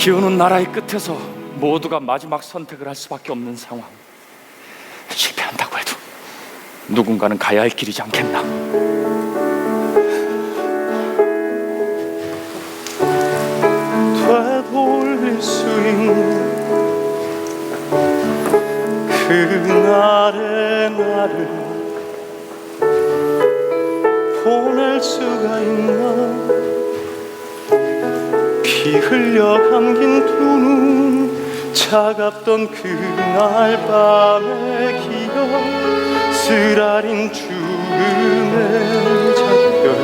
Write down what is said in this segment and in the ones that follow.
기우는 나라의 끝에서 모두가 마지막 선택을 할 수밖에 없는 상황. 실패한다고 해도 누군가는 가야 할 길이지 않겠나? 되돌릴 수 있는 그날의 나를 보낼 수가 있나 피 흘려 감긴 두 눈 차갑던 그날 밤의 기억 쓰라린 죽음의 작별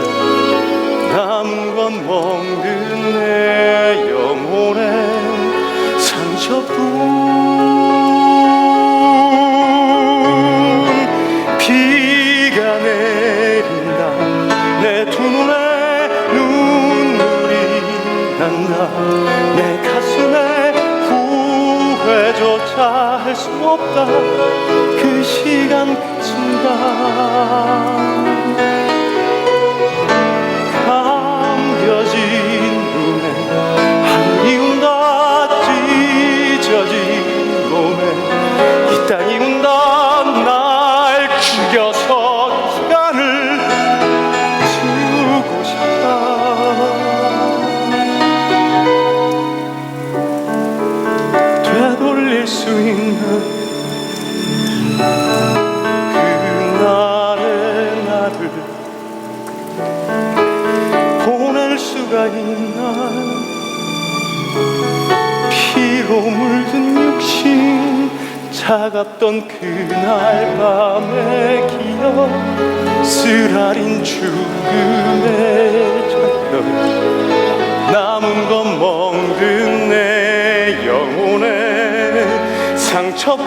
남은 건 멍든 내 영혼의 상처뿐 난다 내 가슴에 후회조차 할 수 없다. 그 시간 그 순간. 감겨진 눈에 하늘이 운다 찢어진 몸에 이 땅이 운다 날 죽여서 수 있는 그날의 나를 보낼 수가 있나? 피로 물든 육신 차갑던 그날 밤의 기억 쓰라린 죽음 상처뿐.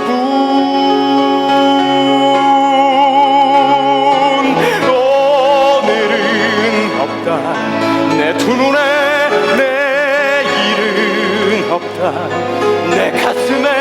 오늘은 없다. 내 두 눈에 내일은 없다. 내 가슴에